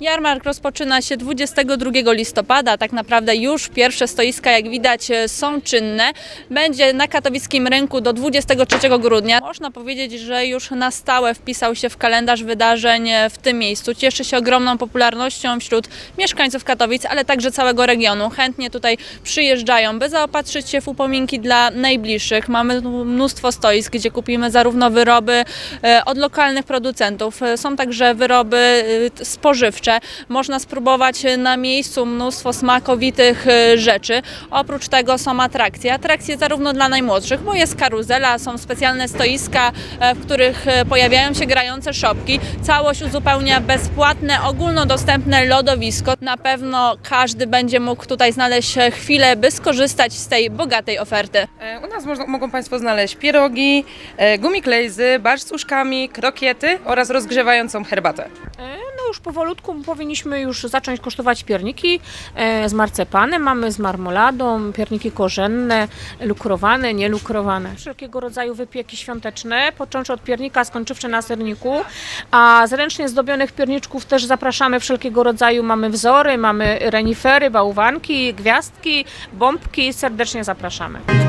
Jarmark rozpoczyna się 22 listopada. Tak naprawdę już pierwsze stoiska, jak widać, e, są czynne. Będzie na katowickim rynku do 23 grudnia. Można powiedzieć, że już na stałe wpisał się w kalendarz wydarzeń e, w tym miejscu. Cieszy się ogromną popularnością wśród mieszkańców Katowic, ale także całego regionu. Chętnie tutaj przyjeżdżają, by zaopatrzyć się w upominki dla najbliższych. Mamy mnóstwo stoisk, gdzie kupimy zarówno wyroby e, od lokalnych producentów, są także wyroby e, spożywcze. Można spróbować e, na miejscu mnóstwo smakowitych e, rzeczy. Oprócz tego są atrakcje. Atrakcje zarówno dla najmłodszych, bo jest karuzela, są specjalne stoiska, e, w których pojawiają się grające szopki. Całość uzupełnia bezpłatne, ogólnodostępne lodowisko. Na pewno każdy będzie mógł tutaj znaleźć chwilę, by skorzystać z tej bogatej oferty. U nas można, mogą Państwo znaleźć pierogi, gumiklejzy, barszcz z uszkami, krokiety oraz rozgrzewającą herbatę. Już powolutku powinniśmy już zacząć kosztować pierniki e, z marcepanem, mamy z marmoladą, pierniki korzenne, lukrowane, nielukrowane. Wszelkiego rodzaju wypieki świąteczne, począwszy od piernika, skończywszy na serniku, a z ręcznie zdobionych pierniczków też zapraszamy wszelkiego rodzaju, mamy wzory, mamy renifery, bałwanki, gwiazdki, bombki, serdecznie zapraszamy.